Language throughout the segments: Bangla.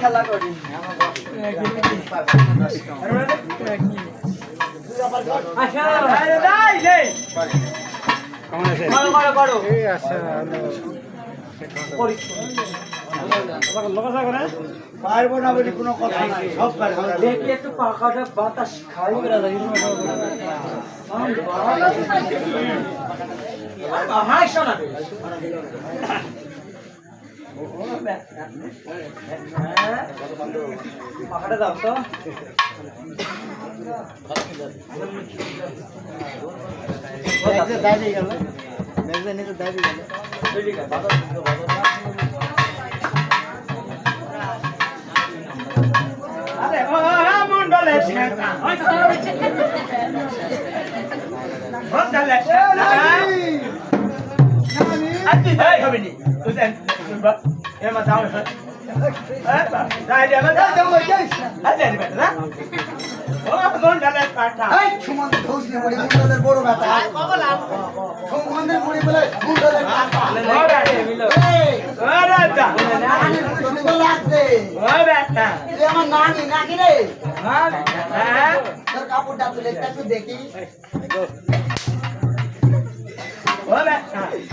খেলা করি আরে দাই লে করো করো করো। পারব না বলে কোনো কথা নাই সব পারব। দেখি একটু পাখাটা বাতাস খাই হাই শোনা। पकड़ दाब तो दादी गल मेरे नहीं तो दादी गल ठीक है बाबा अरे ओ मुंडले छेता ओ मुंडले छेता আর তুই ভাই হবে নি। তুই বাপ এ মা দাও হ্যাঁ বাপ দাই দে মা দাও দাও যাই আর যাই বেটা। না আমার নানি নাকি রে? হ্যাঁ? তোর কাপড়টা তুলে একটু দেখি। ও ব্যাটা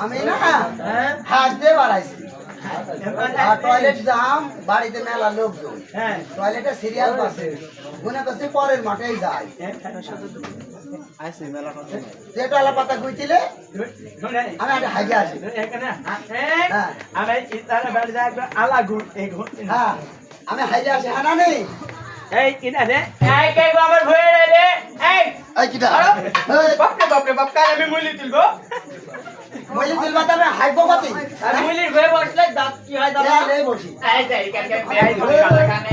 আমি না হাত দিয়ে বাড়াইছি। টয়লেট যাম বাড়িতে মেলা লোকজন। টয়লেটে সিরিয়াল পাশে মনে করছি পরের মাঠেই যাই। আমি হাইজে হ্যাঁ। হ্যাঁ। আসি। হ্যাঁ। নেই এই কিনা রে? এই কে গো আমার ভয়ে রে রে? এই এই কিটা আরও? এই, বাপরে বাপরে বাপ কাল আমি মুলি তুলবো? মইলি দিলবা তবে হাইবো কতি আর মুলির ভয়ে বসলে দাঁত কি হয় দাঁত এই বসি। এই যে কেন কেন এই ধরে কালা কানে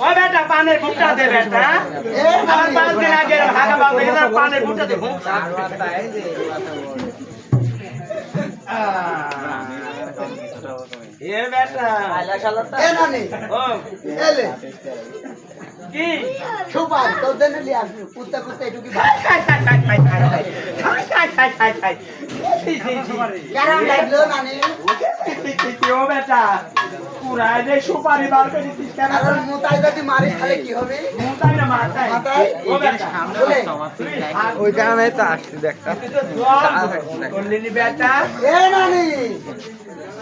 ও বেটা পানের বুকটা দে বেটা এ আমার। পাঁচ দিন আগে হাগা বাপ দেখে পানের বুকটা দে এ বেটা এ নানি, ও এলে। কি সুপার তোর জন্য নিয়ে মারি তাহলে কি হবে তো আসছি দেখ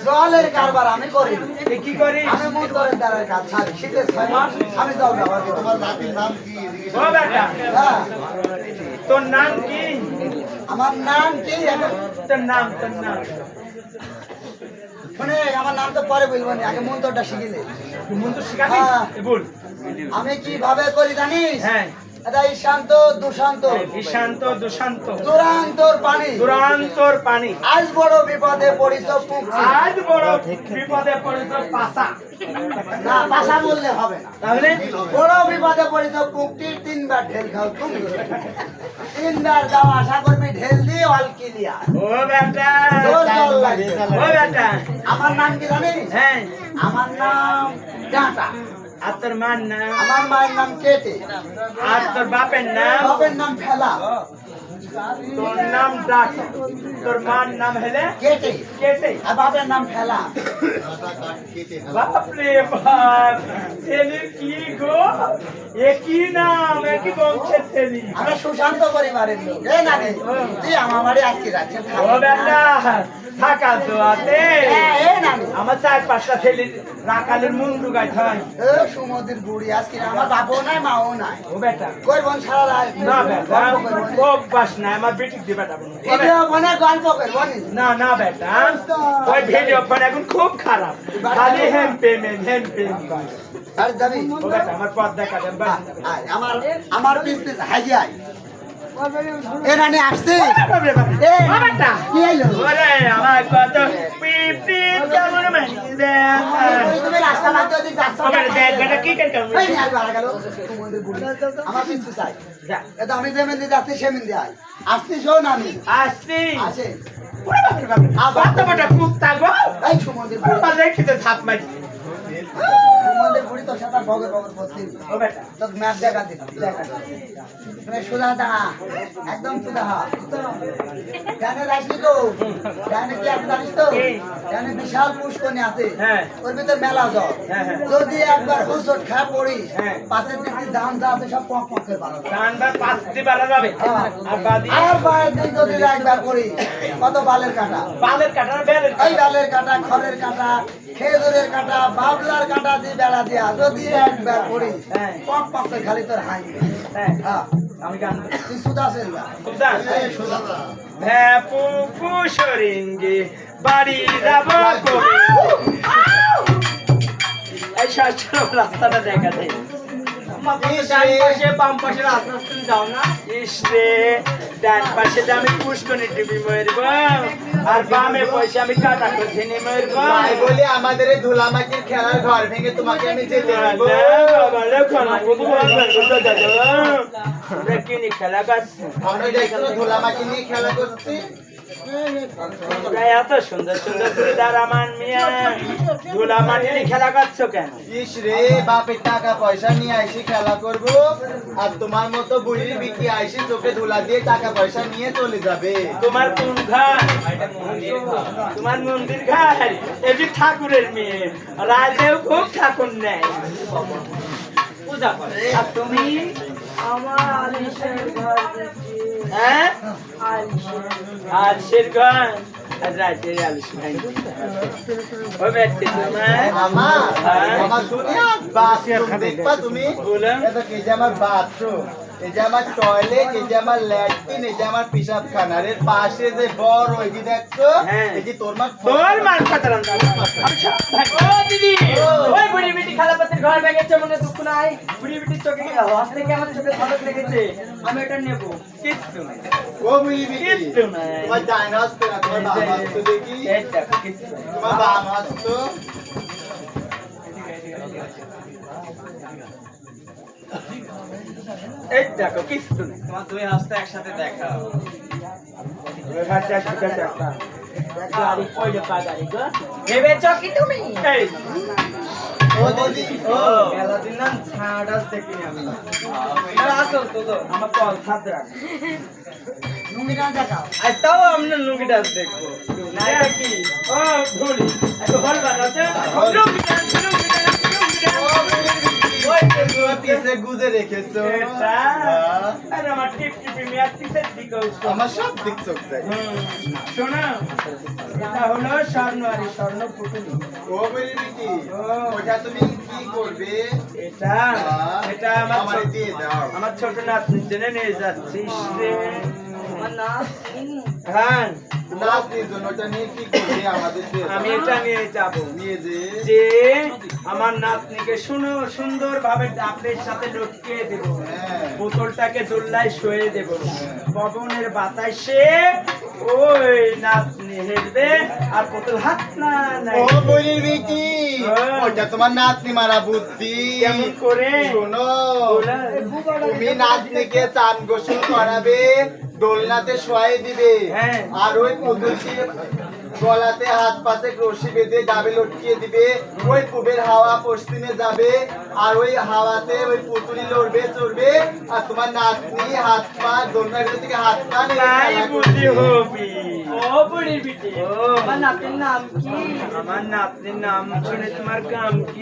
জলের কারবার আমি করি। কি করিস? আমি দ্বারার কাজ ছাড়ি। শীতের ছয় মাস আমি জল ব্যবহার করি। তোমার নাতির নাম কি? হ্যাঁ। তোর নাম কি? আমার নাম কি? তোর নাম তোর নাম। শুনে আমার নাম তো পরে বলব না। আগে মন্ত্রটা শিখিলে মন তো শিখাবি? হ্যাঁ। বল। আমি কীভাবে করি জানিস? হ্যাঁ। এটা ঈশান্ত দুশান্ত। ঈশান্ত দুশান্ত। দুরান্তর পানি। দুরান্তর পানি। আজ বড় বিপদে পড়িস পুকছি আজ বড় বিপদে পড়েছ পাশা। না ভাষা বললে হবে না। তাহলে? বড় বিপদে পড়িস পুকটির তিনবার ঢেল খাও তুমি। তিনবার যাও আশা করবি ঢেল দিয়ে ও বেটা। ও বেটা। আমার নাম কি জানিস? হ্যাঁ। আমার নাম ডাঁটা আর তোর মার নাম? আমার মায়ের নাম কেটে আর তোর বাপের নাম? বাপের নাম ফেলা তোর নাম ডাক। তোর মার নাম হেলে? কেটে কেটে আর বাপের নাম ফেলা বাপরে বাপ ছেলে কি গো? একই নাম একই বংশের ছেলে। আমরা সুশান্ত পরিবারের লোক। এই না তুই আমার বাড়ি আজকে রাখছে ও বেটা থাকা দোয়াতে এই আমার চার পাঁচটা ছেলে রাখালের মুন্ডু গাছ হয়। এ সুমতির বুড়ি আজকে আমার বাপও নাই মাও নাই। ও বেটা। কই বোন সারা রাত না বেটা করব অভ্যাস নাই আমার বেটা বোন। ও বেটা, ভিডিও ফোনে গল্প করব নি না না বেটা। ওই ভিডিও ফোন এখন খুব খারাপ। খালি হ্যাম পেমেন্ট হ্যাম পেমেন্ট আর যাবি? ও বেটা আমার পথ দেখা দেন আমার আমার পিস পিস হাজি আই এ রানী আসছে। এ ও কি হলো ওরে আমার কত পিপি কেমন মানি তুমি রাস্তা মাঝে ওদিক যাচ্ছ। ও বেটা কি করে কাম এই নিয়ে আসবে গেল। আমার পিস পিস যা। এটা আমি যে মেন্দি যাচ্ছি সে মেন্দি আই। আসছি শোন আমি। আসছি। আসে। ওরে বাপরে বাপ আবার। তো বেটা কুত্তা গো। এই সুমতির বুড়ি আমার থাপ মারি। করছি। ম্যাপ দেখা। দিলাম একদম রাখলি তো? কি আপনি জানিস তো? বিশাল আছে। হ্যাঁ। ওর ভিতর মেলা জল হ্যাঁ, হ্যাঁ। যদি একবার হুসট খা পড়িস। পাশের দিকে দাম যা আছে সব পক পক করে বাড়া কানবার পাঁচ দিয়ে বাড়া যাবে। আর বাইরের দিক যদি একবার পড়িস কত বালের কাটা? বালের কাটা বেলের এই কাটা খড়ের কাটা খেজুরের কাটা বাবলার কাটা দিয়ে বেড়া দিয়া। যদি একবার পড়িস। পক পক করে খালি তোর হাই। হ্যাঁ। আমি গান তুই সুদা সেলবা সুলতান ভ্যাপু পুষরিঙ্গি বাড়ি যাব এই রাস্তাটা দেখা যায় ডান পাশে বাম পাশে রাস্তা তুমি যাও না। ইস ডান পাশে যে আমি পুষ্কনি মরব আর বামে পয়সা আমি কাটা করছি নি বলে আমাদের এই ধুলামাটির খেলার ঘর ভেঙে তোমাকে আমি যেতে দেবো। কিনি খেলা গাছ আমরা দেখছ ধুলামাটি নিয়ে খেলা করছি। এত সুন্দর সুন্দর মিয়া। ধুলা মাটি খেলা করছ কেন? ইস রে বাপের টাকা পয়সা নিয়ে আইসি খেলা করব আর তোমার মতো বুড়ির বিকি আইসি চোখে ধুলা দিয়ে টাকা পয়সা নিয়ে চলে যাবে। তোমার কোন ঘর? তোমার মন্দির ঘর? এটি ঠাকুরের মেয়ে। রাজেও খুব ঠাকুর নেয়। পূজা করে। আর তুমি? আমার আলিশের ঘর দেখি। হ্যাঁ? আলিশের ঘর আর রাজের আলিশ ব্যক্তি তোমার? আমার হ্যাঁ। আমার শুনি বাথরুম দেখবা তুমি? বলো। এটা কি যে আমার বাথরুম? এই যে আমার টয়লেট এই যে আমার ল্যাট্রিন এই যে আমার পিসাব খানার এর পাশে যে বড় এই যে দেখছ? হ্যাঁ। এই যে তোর মা তোর মান পাতারাম আচ্ছা ও দিদি! ওই বুড়ি বিটি খালাপাতির ঘর ভেঙেছে মনে দুঃখ নাই। বুড়ি বিটির চোখে কি হাত থেকে আমার চোখে ধলক লেগেছে। আমি এটা নেব। কিচ্ছু নাই। ও বুড়ি বিটি কিচ্ছু নাই। তোমার ডাইন হস্তে না তোমার বাম হস্তে দেখি। এই দেখো, কিচ্ছু নাই। তোমার বাম হস্ত দেখো কিচ্ছু নেই। তোমার দুই হস্তে একসাথে দেখাও। গাড়ি কইলে পা গাড়ি, গো। ভেবেছ কি তুমি? এই। ও দিদি, ও। মেলাদিন না ছাড়াস দেখিনি আমি। আসল তো তো, আমার কল ছাদ রাখ লুঙ্গিটা দেখাও। আজ তাও আমরা লুঙ্গিটা দেখব। গুজে রেখেছো। এটা? হ্যাঁ। আমার টিপ টিপি মিয়া কিসের দিকে আমার সব দিক চোখ যায় শোনো এটা হলো স্বর্ণ আর স্বর্ণ ও। ওটা তুমি কি করবে? এটা এটা আমার দিয়ে দাও। আমার ছোট নাতনির জন্য নিয়ে যাচ্ছিস রে। হ্যাঁ। আমি এটা নিয়ে যাব। যে? আমার নাতনিকে শুনো সুন্দর ভাবে ডাবের সাথে লটকিয়ে দেব। হ্যাঁ। বোতলটাকে দোল্লায় শুয়ে দেব। পবনের বাতাসে ওই নাতনি হেলবে আর বোতল হাত না নাই। ও বুড়ি বিটি হ্যাঁ। ওটা তোমার নাতনি মারা বুদ্ধি। কেমন করে? শোনো তুমি নাতনিকে চান গোসল করাবে দোলনাতে শোয়াই দিবে। হ্যাঁ। আর ওই পুতুলটি গলাতে হাত পাশে রশি বেঁধে ডাবে লটকিয়ে দিবে। ওই পূবের হাওয়া পশ্চিমে যাবে আর ওই হাওয়াতে ওই পুতুলি লড়বে চড়বে। আর তোমার নাতনি হাত পা দোলনার ভিতর থেকে হাত পা আমার নাতির নাম নাতনির নাম শুনে তোমার কাম কি?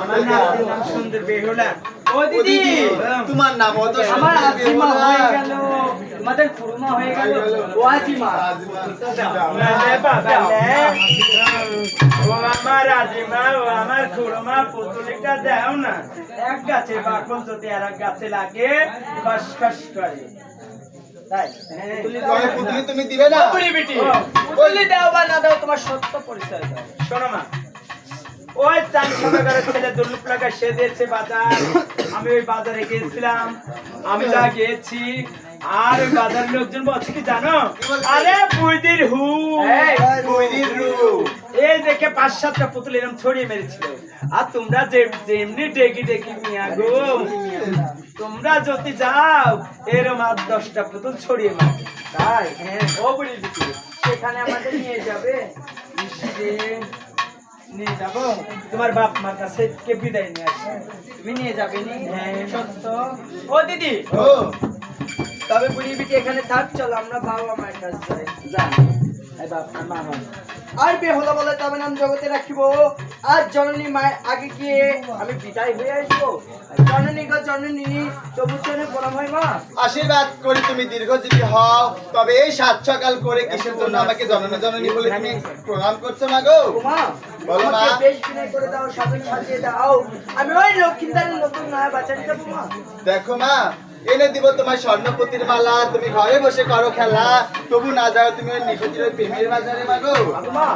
আমার নাতনির নাম সুন্দর বেহুলা। ও দিদি। তোমার নাম তো আমার আজিমা হয়ে গেল। আমাদের খুরমা হয়ে গেল। ও আজিমা। ও আমার রাজিমা ও আমার খুড়মা পুতুলিটা দাও না। এক গাছে বাকল যদি আর এক গাছে লাগে খস খস করে। হ্যাঁ। পুতুলি তুমি দিবে না? বিটি। দাও বা না দাও তোমার সত্য পরিচয় দাও। শোনো মা। ওই চান সদাগরের ছেলে দুর্লুপ লাগা সে দিয়েছে বাজার। আমি ওই বাজারে গিয়েছিলাম। আমি যা গিয়েছি আর ওই বাজার লোকজন বলছে কি জানো? আরে বুইদির হু। বৈরির রূপ। এই দেখে পাঁচ সাতটা পুতুল এরকম ছড়িয়ে মেরেছিল। আর তোমরা যে যেমনি ডেকি ডেকি মিয়া গো তোমরা যদি যাও এরম আর দশটা পুতুল ছড়িয়ে মারবে। তাই? হ্যাঁ ও বুড়ি সেখানে আমাদের নিয়ে যাবে। নিয়ে যাব। তোমার বাপ মার কাছে কে বিদায় নিয়ে আসে তুমি নিয়ে যাবে নি? হ্যাঁ। সত্য। ও দিদি! ও। তবে বুড়ি বিটি এখানে থাক চলো আমরা বাবা মায়ের কাছে যাই। যা এই বাপ আর আর বেহুলা বলে তবে নাম জগতে রাখিব। আর জননী মায়ের আগে গিয়ে আমি বিদায় হয়ে আসব। জননী গো জননী তবু চলে বলা হয় মা। আশীর্বাদ করি তুমি দীর্ঘজীবী হও। তবে এই সাত সকাল করে কিসের জন্য আমাকে জননী জননী বলে তুমি প্রণাম করছ না গো? মা বলো মা। বেশ বিনয় করে দাও সাজিয়ে দাও। আমি ওই লক্ষ্মীদারের নতুন নয়া বাচ্চা যাব মা। দেখো মা এনে দিব তোমার স্বর্ণপতির মালা। তুমি ঘরে বসে করো খেলা। তবু না যাও তুমি ওই নিখোঁজের ওই প্রেমের বাজারে মাগো। মা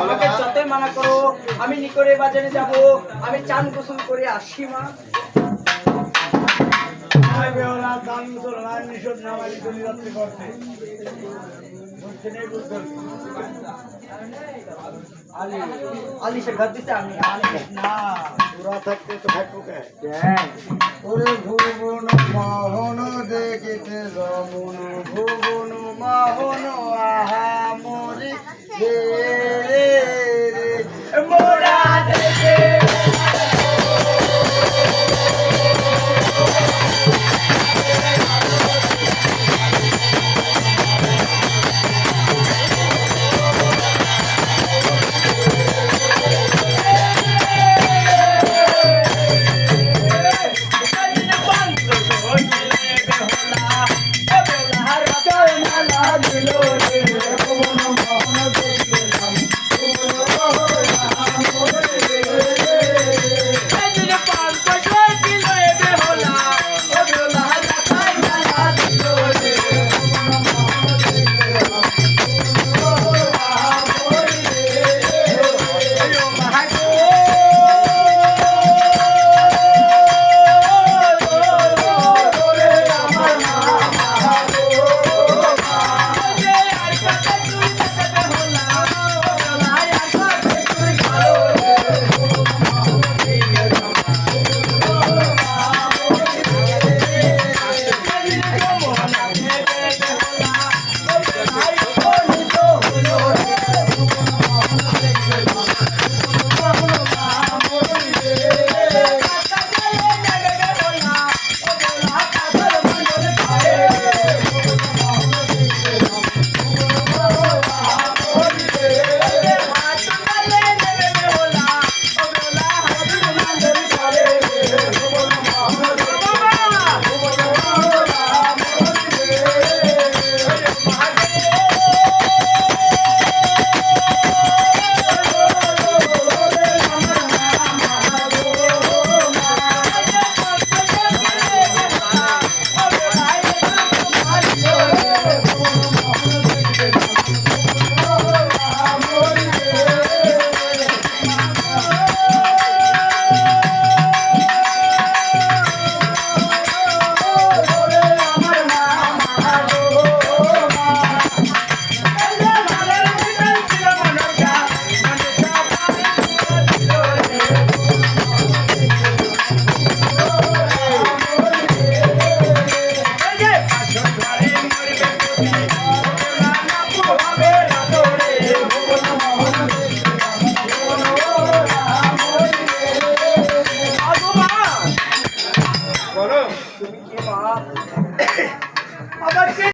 আমাকে যতই মানা করো আমি নিকরে বাজারে যাব। আমি চান গোসল করে আসি মা। মুসলমান নিষদ নামারি করতে। আলি সে ঘর দিছে আমি না। তোরা থাকতে তো ওরে ভুবন মোহন দেখিতে রমন ভুবন মোহন আহা মরি। রে রে। মোরা দেখে